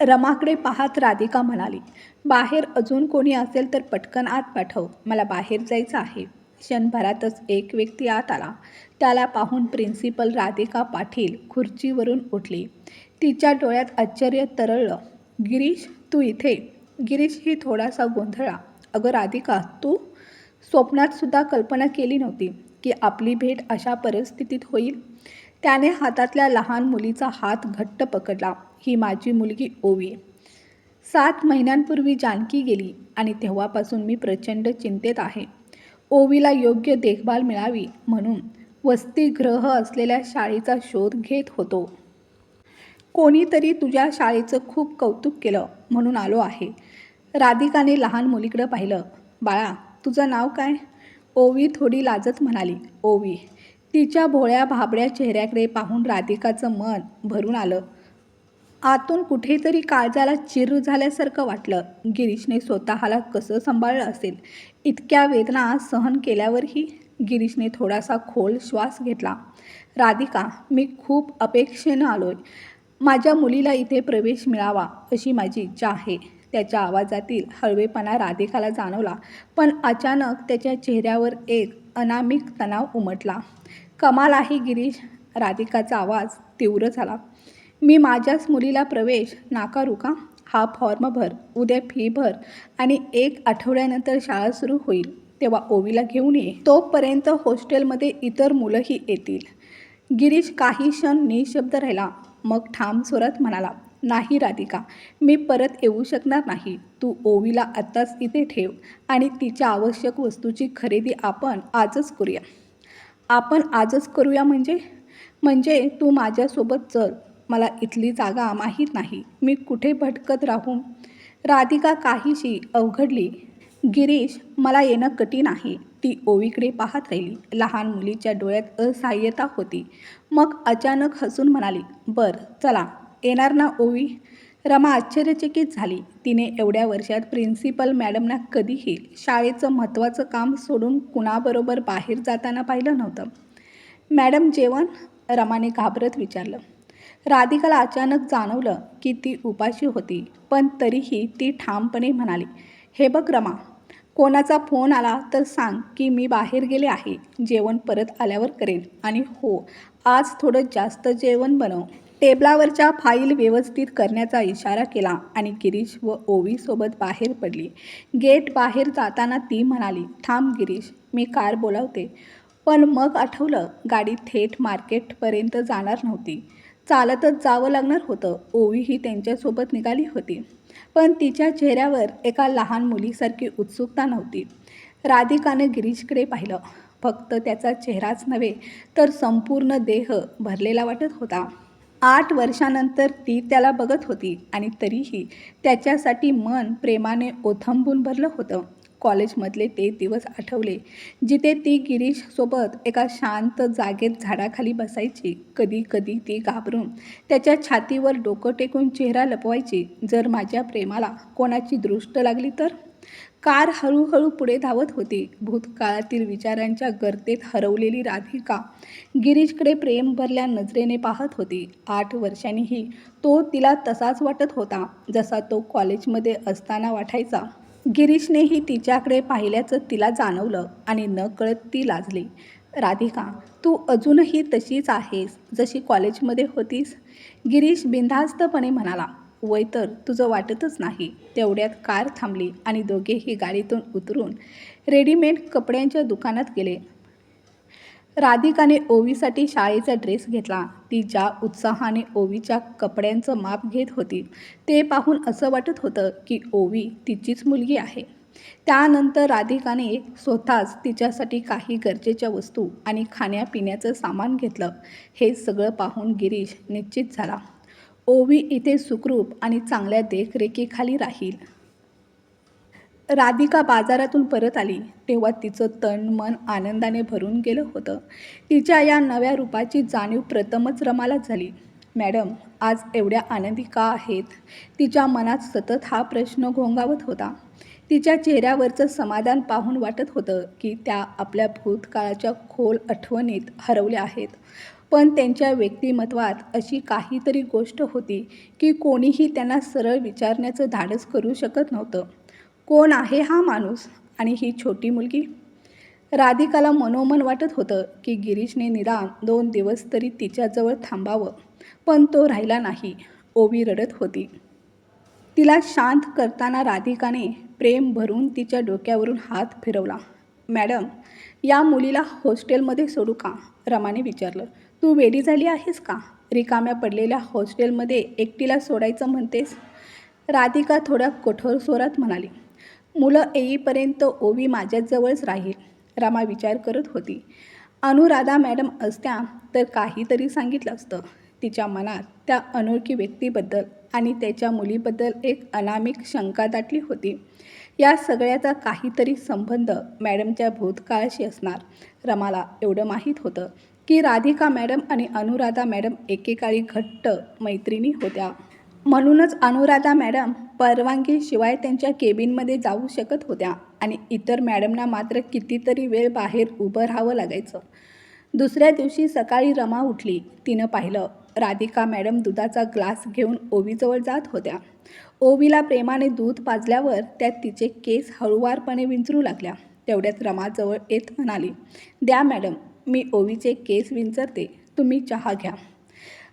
रमाकडे पाहत राधिका म्हणाली बाहेर अजून कोणी असेल तर पटकन आत पाठव मला बाहेर जायचं आहे. क्षणभरातच एक व्यक्ती आत आला. त्याला पाहून प्रिन्सिपल राधिका पाटील खुर्चीवरून उठली. तिच्या डोळ्यात आश्चर्य तरळलं. गिरीश तू इथे? गिरीश ही थोडासा गोंधळा अगं राधिका तू? स्वप्नातसुद्धा कल्पना केली नव्हती की आपली भेट अशा परिस्थितीत होईल. त्याने हातातल्या लहान मुलीचा हात घट्ट पकडला. ही माझी मुलगी ओवी. सात महिन्यांपूर्वी जानकी गेली आणि तेव्हापासून मी प्रचंड चिंतेत आहे. ओवीला योग्य देखभाल मिळावी म्हणून वसतिग्रह असलेल्या शाळेचा शोध घेत होतो. कोणीतरी तुझ्या शाळेचं खूप कौतुक केलं म्हणून आलो आहे. राधिकाने लहान मुलीकडं पाहिलं. बाळा तुझं नाव काय? ओवी थोडी लाजत म्हणाली. ओवी. तिच्या भोळ्या भाबड्या चेहऱ्याकडे पाहून राधिकाचं मन भरून आलं. आतून कुठेतरी काळजाला चिर झाल्यासारखं वाटलं. गिरीशने स्वतःला कसं सांभाळलं असेल? इतक्या वेदना सहन केल्यावरही गिरीशने थोडासा खोल श्वास घेतला. राधिका मी खूप अपेक्षेनं आलो आहे माझ्या मुलीला इथे प्रवेश मिळावा अशी माझी इच्छा आहे. त्याच्या आवाजातील हळवेपणा राधिकाला जाणवला पण अचानक त्याच्या चेहऱ्यावर एक अनामिक तणाव उमटला. कमाल आहे गिरीश! राधिकाचा आवाज तीव्र झाला. मी माझ्याच मुलीला प्रवेश नाकारू का? हा फॉर्म भर उद्या फी भर आणि एक आठवड्यानंतर शाळा सुरू होईल तेव्हा ओवीला घेऊन ये. तोपर्यंत हॉस्टेलमध्ये इतर मुलंही येतील. गिरीश काही क्षण निशब्द राहिला. मग ठाम स्वरात म्हणाला नाही राधिका मी परत येऊ शकणार नाही. तू ओवीला आत्ताच इथे ठेव आणि तिच्या आवश्यक वस्तूची खरेदी आपण आजच करूया. आपण आजच करूया म्हणजे? म्हणजे तू माझ्यासोबत चल. मला इथली जागा माहीत नाही. मी कुठे भटकत राहू? राधिका काहीशी अवघडली. गिरीश मला येणं कठीण आहे. ती ओवीकडे पाहत राहिली. लहान मुलीच्या डोळ्यात असहाय्यता होती. मग अचानक हसून म्हणाली बर चला. येणार ना ओवी? रमा आश्चर्यचकित झाली. तिने एवढ्या वर्षात प्रिन्सिपल मॅडमना कधीही शाळेचं महत्त्वाचं काम सोडून कुणाबरोबर बाहेर जाताना पाहिलं नव्हतं. मॅडम जेवण? रमाने घाबरत विचारलं. राधिकाला अचानक जाणवलं की ती उपाशी होती पण तरीही ती ठामपणे म्हणाली हे बघ रमा कोणाचा फोन आला तर सांग की मी बाहेर गेले आहे जेवण परत आल्यावर करेन. आणि हो आज थोडं जास्त जेवण बनव. टेबलावरच्या फाईल व्यवस्थित करण्याचा इशारा केला आणि गिरीश व ओवीसोबत बाहेर पडली. गेट बाहेर जाताना ती म्हणाली थांब गिरीश मी कार बोलावते. पण मग आठवलं गाडी थेट मार्केटपर्यंत जाणार नव्हती. चालतच जावं लागणार होतं. ओवीही त्यांच्यासोबत निघाली होती. पण तिच्या चेहऱ्यावर एका लहान मुलीसारखी उत्सुकता नव्हती. राधिकानं गिरीशकडे पाहिलं. फक्त त्याचा चेहराच नव्हे तर संपूर्ण देह भरलेला वाटत होता. आठ वर्षानंतर ती त्याला बघत होती आणि तरीही त्याच्यासाठी मन प्रेमाने ओथंबून भरलं होतं. कॉलेजमधले ते दिवस आठवले जिथे ती गिरीशसोबत एका शांत जागेत झाडाखाली बसायची. कधी कधी ती घाबरून त्याच्या छातीवर डोकं टेकून चेहरा लपवायची. जर माझ्या प्रेमाला कोणाची दृष्ट लागली तर? कार हळूहळू पुढे धावत होती. भूतकाळातील विचारांच्या गर्तेत हरवलेली राधिका गिरीशकडे प्रेम भरल्या नजरेने पाहत होती. आठ वर्षांनीही तो तिला तसाच वाटत होता जसा तो कॉलेजमध्ये असताना वाटायचा. गिरीशनेही तिच्याकडे पाहिल्याचं तिला जाणवलं आणि न कळत ती लाजली. राधिका तू अजूनही तशीच आहेस जशी कॉलेजमध्ये होतीस? गिरीश बिनधास्तपणे म्हणाला वय तर तुझं वाटतच नाही. तेवढ्यात कार थांबली आणि दोघेही गाडीतून उतरून रेडीमेड कपड्यांच्या दुकानात गेले. राधिकाने ओवीसाठी शाळेचा ड्रेस घेतला. ती ज्या उत्साहाने ओवीच्या कपड्यांचं माप घेत होती. ते पाहून असं वाटत होतं की ओवी तिचीच मुलगी आहे. त्यानंतर राधिकाने स्वतःच तिच्यासाठी काही गरजेच्या वस्तू आणि खाण्यापिण्याचं सामान घेतलं. हे सगळं पाहून गिरीश निश्चित झाला. ओवी इथे सुखरूप आणि चांगल्या देखरेखीखाली राहील. राधिका बाजारातून परत आली. तेव्हा तिचं तन मन आनंदाने भरून गेलं होतं. तिच्या या नव्या रूपाची जाणीव प्रथमच रमाला झाली. मॅडम आज एवढ्या आनंदी का आहेत? तिच्या मनात सतत हा प्रश्न घोंगावत होता. तिच्या चेहऱ्यावरचं समाधान पाहून वाटत होतं की त्या आपल्या भूतकाळाच्या खोल आठवणीत हरवल्या आहेत. पण त्यांच्या व्यक्तिमत्वात अशी काहीतरी गोष्ट होती की कोणीही त्यांना सरळ विचारण्याचं धाडस करू शकत नव्हतं. कोण आहे हा माणूस आणि ही छोटी मुलगी? राधिकाला मनोमन वाटत होतं की गिरीशने निदान दोन दिवस तरी तिच्याजवळ थांबावं पण तो राहिला नाही ओवी रडत होती. तिला शांत करताना राधिकाने प्रेम भरून तिच्या डोक्यावरून हात फिरवला. मॅडम या मुलीला हॉस्टेलमध्ये सोडू का? रमाने विचारलं. तू वेडी झाली आहेस का? रिकाम्या पडलेल्या हॉस्टेलमध्ये एकटीला सोडायचं म्हणतेस? राधिका थोड्या कठोर स्वरात म्हणाली. मुलं येईपर्यंत ओवी माझ्याजवळच राहील रमा विचार करत होती. अनुराधा मॅडम असत्या तर काहीतरी सांगितलं असतं. तिच्या मनात त्या अनोळखी व्यक्तीबद्दल आणि त्याच्या मुलीबद्दल एक अनामिक शंका दाटली होती. या सगळ्याचा काहीतरी संबंध मॅडमच्या भूतकाळाशी असणार रमाला एवढं माहीत होतं की राधिका मॅडम आणि अनुराधा मॅडम एकेकाळी घट्ट मैत्रिणी होत्या. म्हणूनच अनुराधा मॅडम परवानगीशिवाय त्यांच्या केबिनमध्ये जाऊ शकत होत्या आणि इतर मॅडमना मात्र कितीतरी वेळ बाहेर उभं राहावं लागायचं. दुसऱ्या दिवशी सकाळी रमा उठली. तिनं पाहिलं राधिका मॅडम दुधाचा ग्लास घेऊन ओवीजवळ जात होत्या. ओवीला प्रेमाने दूध पाजल्यावर त्यात तिचे केस हळुवारपणे विंचरू लागल्या. तेवढ्यात रमाजवळ येत म्हणाली द्या मॅडम मी ओवीचे केस विंचरते. तुम्ही चहा घ्या.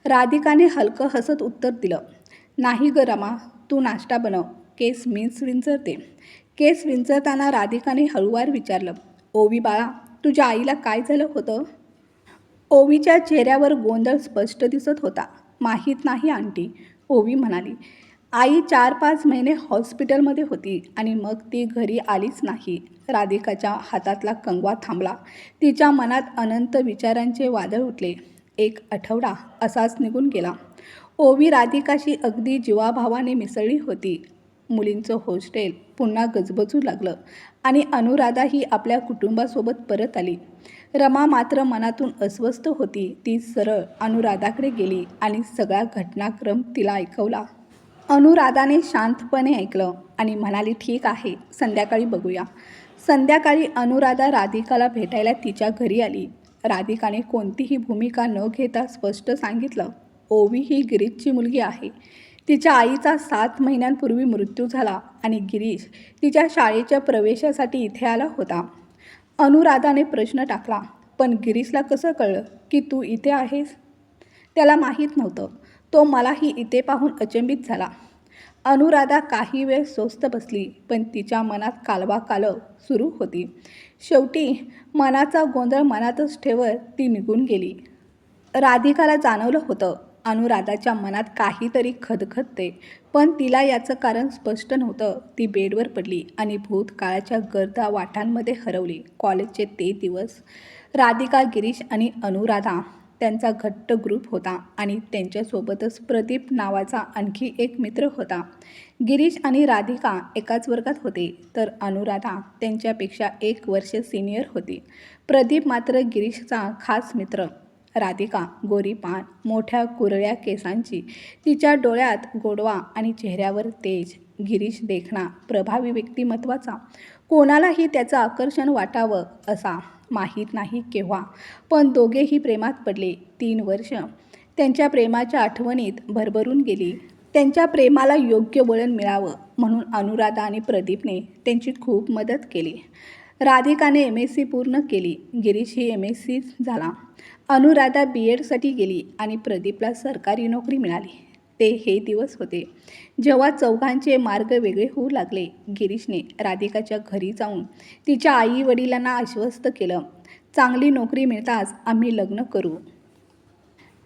राधिकाने हलकं हसत उत्तर दिलं नाही ग रमा तू नाश्ता बनव. केस मीच विंचरते. केस विंचरताना राधिकाने हळुवार विचारलं ओवी बाळा तुझ्या आईला काय झालं होतं? ओवीच्या चेहऱ्यावर गोंधळ स्पष्ट दिसत होता. माहीत नाही आंटी ओवी म्हणाली. आई चार पाच महिने हॉस्पिटलमध्ये होती आणि मग ती घरी आलीच नाही. राधिकाच्या हातातला कंगवा थांबला. तिच्या मनात अनंत विचारांचे वादळ उठले. एक आठवडा असाच निघून गेला. ओवी राधिकाशी अगदी जीवाभावाने मिसळली होती. मुलींचं हॉस्टेल पुन्हा गजबजू लागलं आणि अनुराधा ही आपल्या कुटुंबासोबत परत आली. रमा मात्र मनातून अस्वस्थ होती. ती सरळ अनुराधाकडे गेली आणि सगळा घटनाक्रम तिला ऐकवला. अनुराधाने शांतपणे ऐकलं आणि म्हणाली ठीक आहे संध्याकाळी बघूया. संध्याकाळी अनुराधा राधिकाला भेटायला तिच्या घरी आली. राधिकाने कोणतीही भूमिका न घेता स्पष्ट सांगितलं ओवी ही गिरीशची मुलगी आहे. तिच्या आईचा सात महिन्यांपूर्वी मृत्यू झाला आणि गिरीश तिच्या शाळेच्या प्रवेशासाठी इथे आला होता. अनुराधाने प्रश्न टाकला पण गिरीशला कसं कळलं की तू इथे आहेस? त्याला माहीत नव्हतं. तो मलाही इथे पाहून अचंबित झाला. अनुराधा काही वेळ स्वस्त बसली पण तिच्या मनात कालवा कालव सुरू होती. शेवटी मनाचा गोंधळ मनातच ठेवत ती निघून गेली. राधिकाला जाणवलं होतं अनुराधाच्या मनात काहीतरी खदखदते. पण तिला याचं कारण स्पष्ट नव्हतं. ती बेडवर पडली आणि भूतकाळाच्या गर्दा वाटांमध्ये हरवली. कॉलेजचे ते दिवस. राधिका गिरीश आणि अनुराधा त्यांचा घट्ट ग्रुप होता आणि त्यांच्यासोबतच प्रदीप नावाचा आणखी एक मित्र होता. गिरीश आणि राधिका एकाच वर्गात होते तर अनुराधा त्यांच्यापेक्षा एक वर्ष सिनियर होती. प्रदीप मात्र गिरीशचा खास मित्र. राधिका गोरीपान मोठ्या कुरळ्या केसांची तिच्या डोळ्यात गोडवा आणि चेहऱ्यावर तेज. गिरीश देखणा प्रभावी व्यक्तिमत्वाचा. कोणालाही त्याचं आकर्षण वाटावं असा माहीत नाही केव्हा पण दोघेही प्रेमात पडले तीन वर्ष. त्यांच्या प्रेमाच्या आठवणीत भरभरून गेली. त्यांच्या प्रेमाला योग्य वळण मिळावं म्हणून अनुराधा आणि प्रदीपने त्यांची खूप मदत केली. राधिकाने एम एस सी पूर्ण केली. गिरीश ही एम एस सी झाला. अनुराधा बी एडसाठी गेली आणि प्रदीपला सरकारी नोकरी मिळाली. ते हे दिवस होते. जेव्हा चौघांचे मार्ग वेगळे होऊ लागले गिरीशने राधिकाच्या घरी जाऊन तिच्या आई वडिलांना आश्वस्त केलं. चांगली नोकरी मिळताच आम्ही लग्न करू.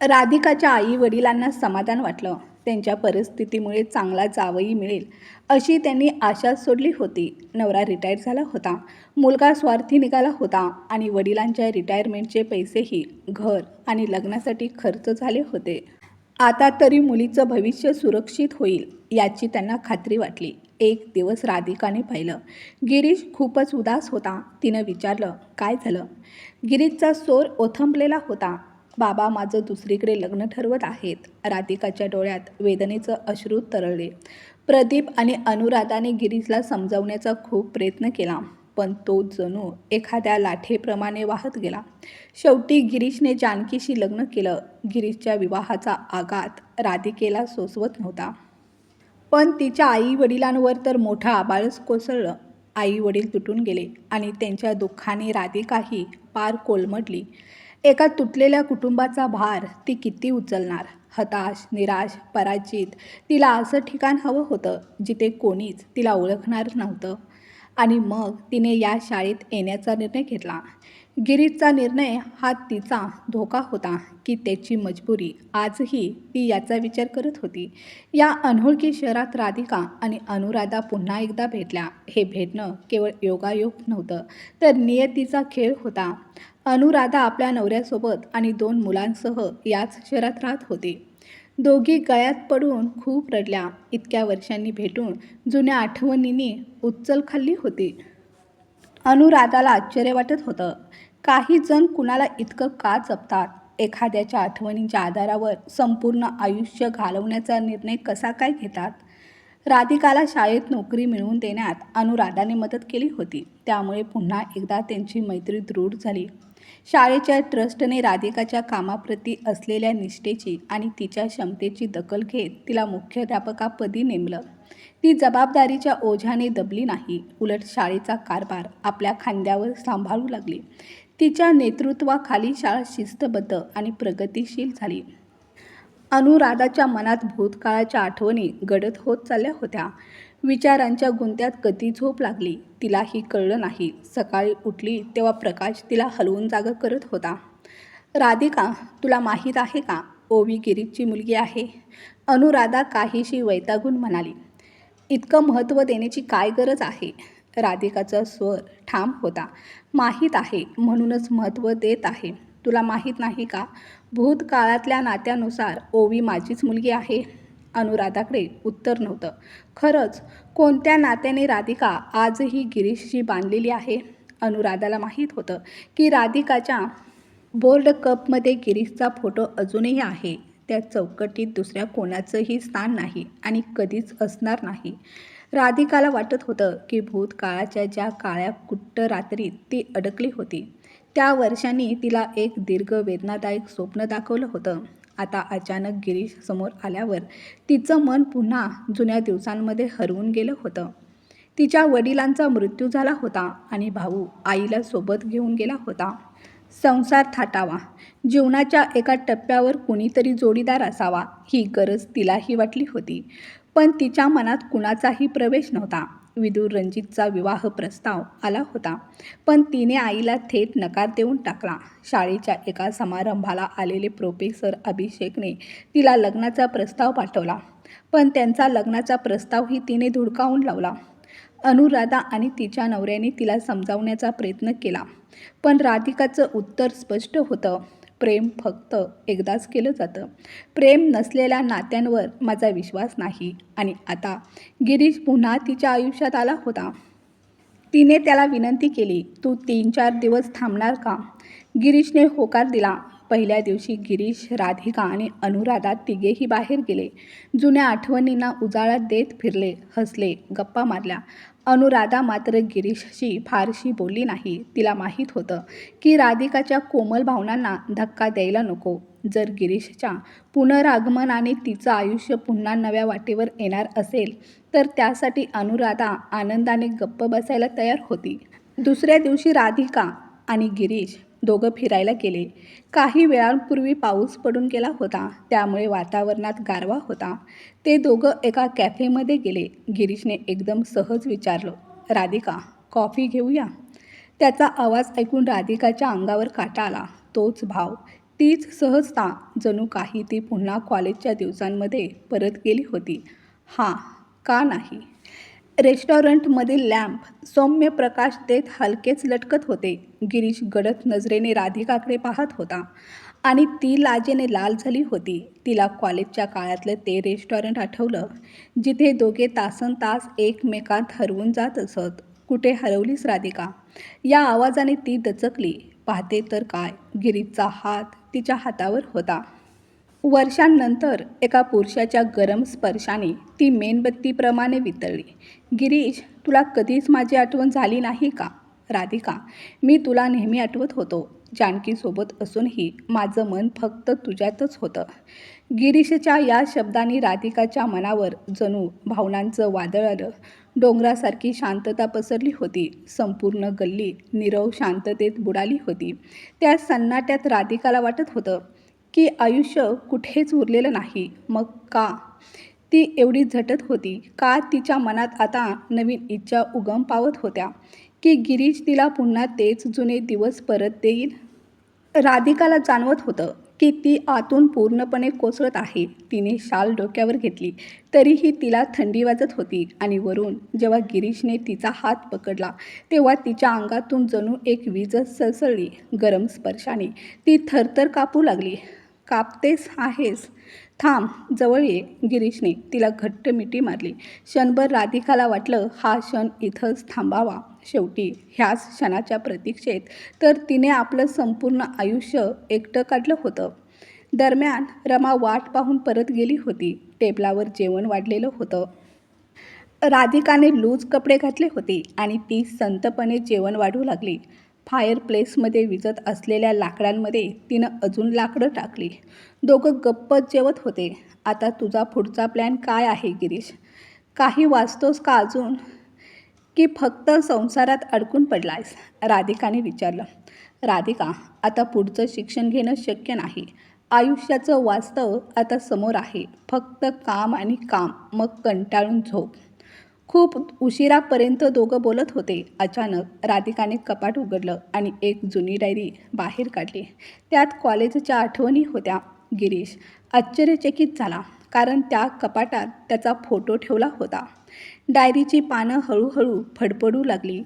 राधिकाच्या आई वडिलांना समाधान वाटलं. त्यांच्या परिस्थितीमुळे चांगला जावई मिळेल अशी त्यांनी आशा सोडली होती. नवरा रिटायर झाला होता. मुलगा स्वार्थी निघाला होता आणि वडिलांच्या रिटायरमेंटचे पैसेही घर आणि लग्नासाठी खर्च झाले होते. आता तरी मुलीचं भविष्य सुरक्षित होईल याची त्यांना खात्री वाटली. एक दिवस राधिकाने पाहिलं. गिरीश खूपच उदास होता. तिनं विचारलं काय झालं? गिरीशचा सोर ओथंबलेला होता. बाबा माझं दुसरीकडे लग्न ठरवत आहेत. राधिकाच्या डोळ्यात वेदनेचं अश्रू तरळले. प्रदीप आणि अनुराधाने गिरीशला समजावण्याचा खूप प्रयत्न केला पण तो जणू एखाद्या लाठेप्रमाणे वाहत गेला. शेवटी गिरीशने जानकीशी लग्न केलं. गिरीशच्या विवाहाचा आघात राधिकेला सोसवत नव्हता. पण तिच्या आई वडिलांवर तर मोठं आबाळच कोसळलं. आई वडील तुटून गेले आणि त्यांच्या दुःखाने राधिकाही पार कोलमडली. एका तुटलेल्या कुटुंबाचा भार ती किती उचलणार? हताश निराश पराजित तिला असं ठिकाण हवं होतं जिथे कोणीच तिला ओळखणार नव्हतं. आणि मग तिने या शाळेत येण्याचा निर्णय घेतला. गिरीजचा निर्णय हा तिचा धोका होता की त्याची मजबुरी आजही ती याचा विचार करत होती. या अनोळखी शहरात राधिका आणि अनुराधा पुन्हा एकदा भेटल्या. हे भेटणं केवळ योगायोग नव्हतं तर नियतीचा खेळ होता. अनुराधा आपल्या नवऱ्यासोबत आणि दोन मुलांसह याच शहरात राहत होती. दोघी गळ्यात पडून खूप रडल्या. इतक्या वर्षांनी भेटून जुन्या आठवणींनी उचल खाल्ली होती. अनुराधाला आश्चर्य वाटत होतं. काही जण कुणाला इतकं का जपतात? एखाद्याच्या आठवणींच्या आधारावर संपूर्ण आयुष्य घालवण्याचा निर्णय कसा काय घेतात? राधिकाला शाळेत नोकरी मिळवून देण्यात अनुराधाने मदत केली होती. त्यामुळे पुन्हा एकदा त्यांची मैत्री दृढ झाली. शाळेच्या ट्रस्टने राधिकाच्या कामाप्रती असलेल्या निष्ठेची आणि तिच्या क्षमतेची दखल घेत तिला मुख्याध्यापकापदी नेमलं. ती जबाबदारीच्या ओझ्याने दबली नाही. उलट शाळेचा कारभार आपल्या खांद्यावर सांभाळू लागली. तिच्या नेतृत्वाखाली शाळा शिस्तबद्ध आणि प्रगतिशील झाली. अनुराधाच्या मनात भूतकाळाच्या आठवणी गडद होत चालल्या होत्या. विचारांच्या गुंत्यात कधी झोप लागली. तिलाही कळलं नाही. सकाळी उठली तेव्हा प्रकाश तिला हलवून जागा करत होता. राधिका तुला माहीत आहे का? ओवी गिरीची मुलगी आहे. अनुराधा काहीशी वैतागून म्हणाली इतकं महत्त्व देण्याची काय गरज आहे? राधिकाचा स्वर ठाम होता. माहीत आहे. म्हणूनच महत्त्व देत आहे. तुला माहीत नाही का? भूतकाळातल्या नात्यानुसार ओवी माझीच मुलगी आहे. अनुराधाकडे उत्तर नव्हतं. खरंच कोणत्या नात्याने राधिका आजही गिरीशशी बांधलेली आहे? अनुराधाला माहीत होतं की राधिकाच्या बोर्ड कपमध्ये गिरीशचा फोटो अजूनही आहे. त्या चौकटीत दुसऱ्या कोणाचंही स्थान नाही आणि कधीच असणार नाही. राधिकाला वाटत होतं की भूतकाळाच्या ज्या काळ्या कुट्ट रात्रीत ती अडकली होती त्या वर्षांनी तिला एक दीर्घ वेदनादायक स्वप्न दाखवलं होतं. आता अचानक गिरीश समोर आल्यावर तिचं मन पुन्हा जुन्या दिवसांमध्ये हरवून गेलं होतं. तिच्या वडिलांचा मृत्यू झाला होता आणि भाऊ आईला सोबत घेऊन गेला होता. संसार थाटावा जीवनाच्या एका टप्प्यावर कुणीतरी जोडीदार असावा ही गरज तिलाही वाटली होती. पण तिच्या मनात कुणाचाही प्रवेश नव्हता. विदूर रणजितचा विवाह प्रस्ताव आला होता. पण तिने आईला थेट नकार देऊन टाकला. शाळेच्या एका समारंभाला आलेले प्रोफेसर अभिषेकने तिला लग्नाचा प्रस्ताव पाठवला. पण त्यांचा लग्नाचा प्रस्तावही तिने धुडकावून लावला. अनुराधा आणि तिच्या नवऱ्याने तिला समजावण्याचा प्रयत्न केला. पण राधिकाचं उत्तर स्पष्ट होतं. प्रेम फक्त एकदाच केलं जातं. प्रेम नसलेल्या नात्यांवर माझा विश्वास नाही. आणि आता गिरीश पुन्हा तिच्या आयुष्यात आला होता. तिने त्याला विनंती केली तू तीन चार दिवस थांबणार का? गिरीशने होकार दिला पहिल्या दिवशी गिरीश राधिका आणि अनुराधा तिघेही बाहेर गेले. जुन्या आठवणींना उजाळा देत फिरले हसले गप्पा मारल्या. अनुराधा मात्र गिरीशशी फारशी बोलली नाही. तिला माहीत होतं की राधिकाच्या कोमल भावनांना धक्का द्यायला नको. जर गिरीशच्या पुनरागमनाने तिचं आयुष्य पुन्हा नव्या वाटेवर येणार असेल तर त्यासाठी अनुराधा आनंदाने गप्प बसायला तयार होती. दुसऱ्या दिवशी राधिका आणि गिरीश दोघं फिरायला गेले. काही वेळांपूर्वी पाऊस पडून गेला होता त्यामुळे वातावरणात गारवा होता. ते दोघं एका कॅफेमध्ये गेले. गिरीशने एकदम सहज विचारलं राधिका कॉफी घेऊया? त्याचा आवाज ऐकून राधिकाच्या अंगावर काटा आला. तोच भाव. तीच सहजता. जणू काही ती पुन्हा कॉलेजच्या दिवसांमध्ये परत गेली होती. हां का नाही? रेस्टॉरंटमधील लॅम्प सौम्य प्रकाश देत हलकेच लटकत होते. गिरीश गडद नजरेने राधिकाकडे पाहत होता आणि ती लाजेने लाल झाली होती. तिला कॉलेजच्या काळातलं ते रेस्टॉरंट आठवलं जिथे दोघे तासन तास एकमेकांत हरवून जात असत. कुठे हरवलीस राधिका? या आवाजाने ती दचकली. पाहते तर काय? गिरीशचा हात तिच्या हातावर होता. वर्षांनंतर एका पुरुषाच्या गरम स्पर्शाने ती मेणबत्तीप्रमाणे वितळली. गिरीश तुला कधीच माझी आठवण झाली नाही का? राधिका मी तुला नेहमी आठवत होतो. जानकीसोबत असूनही माझं मन फक्त तुझ्यातच होतं. गिरीशच्या या शब्दांनी राधिकाच्या मनावर जणू भावनांचं वादळ आलं. डोंगरासारखी शांतता पसरली होती. संपूर्ण गल्ली निरव शांततेत बुडाली होती. त्या सन्नाट्यात राधिकाला वाटत होतं की आयुष्य कुठेच उरलेलं नाही. मग का? ती एवढी झटत होती का तिच्या मनात आता नवीन इच्छा उगम पावत होत्या? की गिरीश तिला पुन्हा तेच जुने दिवस परत देईल? राधिकाला जाणवत होतं की ती आतून पूर्णपणे कोसळत आहे. तिने शाल डोक्यावर घेतली. तरीही तिला थंडी वाजत होती आणि वरून जेव्हा गिरीशने तिचा हात पकडला तेव्हा तिच्या अंगातून जणू एक वीज सळसळली. गरम स्पर्शाने ती थरथर कापू लागली. कापतेस आहेस. थांब जवळ ये गिरीशने तिला घट्ट मिठी मारली. क्षणभर राधिकाला वाटलं हा क्षण इथंच थांबावा. शेवटी ह्याच क्षणाच्या प्रतीक्षेत तर तिने आपलं संपूर्ण आयुष्य एकटं काढलं होतं. दरम्यान रमा वाट पाहून परत गेली होती. टेबलावर जेवण वाढलेलं होतं. राधिकाने लूज कपडे घातले होते आणि ती संतपणे जेवण वाढू लागली. फायर प्लेसमध्ये विजत असलेल्या लाकडांमध्ये तिनं अजून लाकडं टाकली. दोघं गप्पच जेवत होते. आता तुझा पुढचा प्लॅन काय आहे गिरीश? काही वाचतोस का अजून? की फक्त संसारात अडकून पडलायस? राधिकाने विचारलं. राधिका आता पुढचं शिक्षण घेणं शक्य नाही. आयुष्याचं वास्तव आता समोर आहे. फक्त काम आणि काम मग कंटाळून झोप. खूप उशिरापर्यंत दोघं बोलत होते. अचानक राधिकाने कपाट उघडलं आणि एक जुनी डायरी बाहेर काढली. त्यात कॉलेजच्या आठवणी होत्या. गिरीश आश्चर्यचकित झाला कारण त्या कपाटात त्याचा फोटो ठेवला होता. डायरीची पानं हळूहळू फडफडू लागली.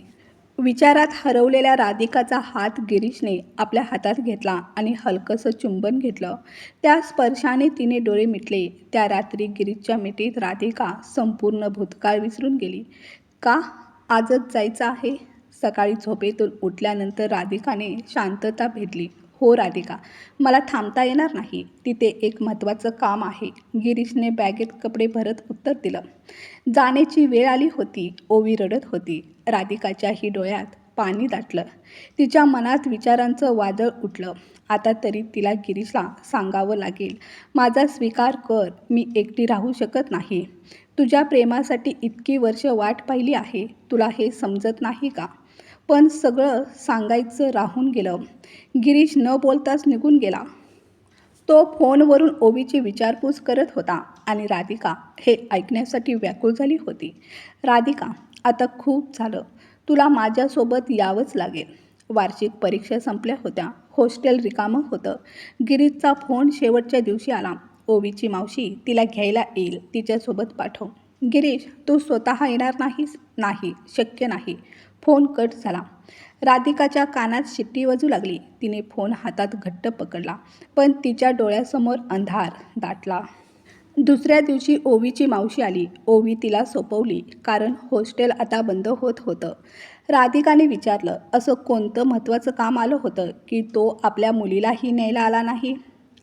विचारात हरवलेल्या राधिकाचा हात गिरीशने आपल्या हातात घेतला आणि हलकंसं चुंबन घेतलं. त्या स्पर्शाने तिने डोळे मिटले. त्या रात्री गिरीशच्या मिठीत राधिका संपूर्ण भूतकाळ विसरून गेली. का आजच जायचं आहे? सकाळी झोपेतून उठल्यानंतर राधिकाने शांतता भेटली. हो राधिका. मला थांबता येणार नाही. तिथे एक महत्त्वाचं काम आहे. गिरीशने बॅगेत कपडे भरत उत्तर दिलं. जाण्याची वेळ आली होती. ओवी रडत होती. राधिकाच्याही डोळ्यात पाणी दाटलं. तिच्या मनात विचारांचं वादळ उठलं. आता तरी तिला गिरीशला सांगावं लागेल. माझा स्वीकार कर. मी एकटी राहू शकत नाही. तुझ्या प्रेमासाठी इतकी वर्ष वाट पाहिली आहे तुला हे समजत नाही का? पण सगळं सांगायचं राहून गेलं. गिरीश न बोलताच निघून गेला. तो फोनवरून ओवीची विचारपूस करत होता आणि राधिका हे ऐकण्यासाठी व्याकुळ झाली होती. राधिका आता खूप झालं. तुला माझ्यासोबत यावंच लागेल. वार्षिक परीक्षा संपल्या होत्या. हॉस्टेल रिकामं होतं. गिरीशचा फोन शेवटच्या दिवशी आला. ओवीची मावशी तिला घ्यायला येईल तिच्यासोबत पाठव. गिरीश तू स्वतः येणार नाहीस? नाही शक्य नाही. फोन कट झाला. राधिकाच्या कानात शिट्टी वाजू लागली. तिने फोन हातात घट्ट पकडला पण तिच्या डोळ्यासमोर अंधार दाटला. दुसऱ्या दिवशी ओवीची मावशी आली. ओवी तिला सोपवली कारण हॉस्टेल आता बंद होत होतं. राधिकाने विचारलं असं कोणतं महत्त्वाचं काम आलं होतं की तो आपल्या मुलीलाही न्यायला आला नाही?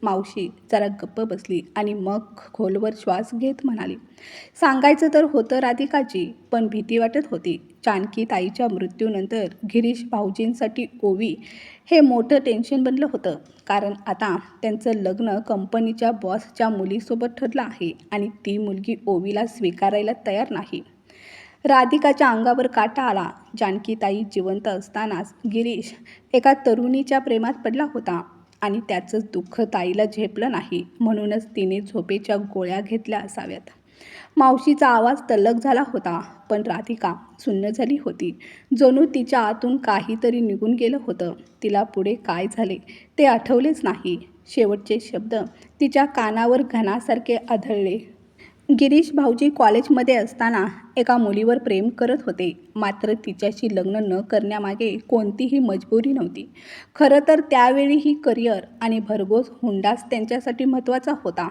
मावशी जरा गप्प बसली आणि मग खोलवर श्वास घेत म्हणाली सांगायचं तर होतं राधिकाची पण भीती वाटत होती. जानकी ताईच्या मृत्यूनंतर गिरीश भाऊजींसाठी ओवी हे मोठं टेन्शन बनलं होतं. कारण आता त्यांचं लग्न कंपनीच्या बॉसच्या मुलीसोबत ठरलं आहे आणि ती मुलगी ओवीला स्वीकारायला तयार नाही. राधिकाच्या अंगावर काटा आला. जानकीताई जिवंत असतानाच गिरीश एका तरुणीच्या प्रेमात पडला होता. आणि त्याचंच दुःख ताईला झेपलं नाही. म्हणूनच तिने झोपेच्या गोळ्या घेतल्या असाव्यात. मावशीचा आवाज तल्लक झाला होता पण राधिका सुन्न झाली होती. जणू तिच्या आतून काहीतरी निघून गेलं होतं. तिला पुढे काय झाले ते आठवलेच नाही. शेवटचे शब्द तिच्या कानावर घनासारखे आढळले. गिरीश भाऊजी कॉलेजमध्ये असताना एका मुलीवर प्रेम करत होते. मात्र तिच्याशी लग्न न करण्यामागे कोणतीही मजबुरी नव्हती. खरं तर त्यावेळी ही करिअर आणि भरघोस हुंडाच त्यांच्यासाठी महत्त्वाचा होता.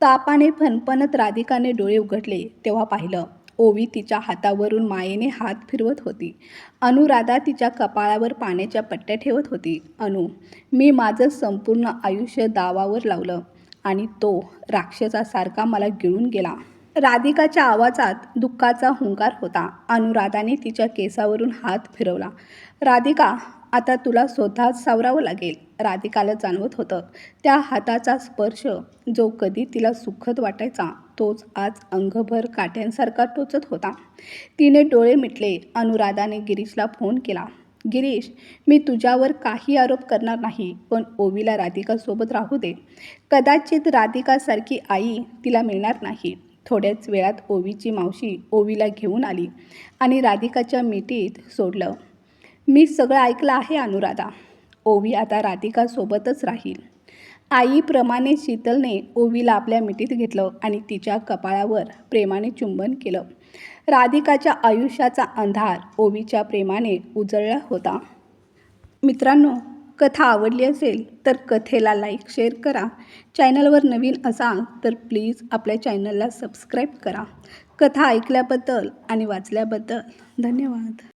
तापाने फणफणत राधिकाने डोळे उघडले तेव्हा पाहिलं ओवी तिच्या हातावरून मायेने हात फिरवत होती. अनुराधा तिच्या कपाळावर पाण्याच्या पट्ट्या ठेवत होती. अनु मी माझं संपूर्ण आयुष्य दावावर लावलं. आणि तो राक्षसासारखा मला गिळून गेला. राधिकाच्या आवाजात दुःखाचा हुंकार होता. अनुराधाने तिच्या केसावरून हात फिरवला. राधिका आता तुला स्वतःच सावरावं लागेल राधिकाला जाणवत होतं. त्या हाताचा स्पर्श जो कधी तिला सुखद वाटायचा तोच आज अंगभर काट्यांसारखा टोचत होता. तिने डोळे मिटले. अनुराधाने गिरीशला फोन केला. गिरीश मी तुझ्यावर काही आरोप करणार नाही पण ओवीला राधिकासोबत राहू दे. कदाचित राधिकासारखी आई तिला मिळणार नाही. थोड्याच वेळात ओवीची मावशी ओवीला घेऊन आली आणि राधिकाच्या मिठीत सोडलं. मी सगळं ऐकलं आहे अनुराधा. ओवी आता राधिकासोबतच राहील. आईप्रमाणे शीतलने ओवीला आपल्या मिठीत घेतलं आणि तिच्या कपाळावर प्रेमाने चुंबन केलं. राधिकाच्या आयुष्याचा अंधार ओवीच्या प्रेमाने उजळला होता. मित्रांनो कथा आवडली असेल तर कथेला लाईक शेअर करा. चॅनलवर नवीन असाल तर प्लीज आपल्या चॅनलला सबस्क्राईब करा. कथा ऐकल्याबद्दल आणि वाचल्याबद्दल धन्यवाद.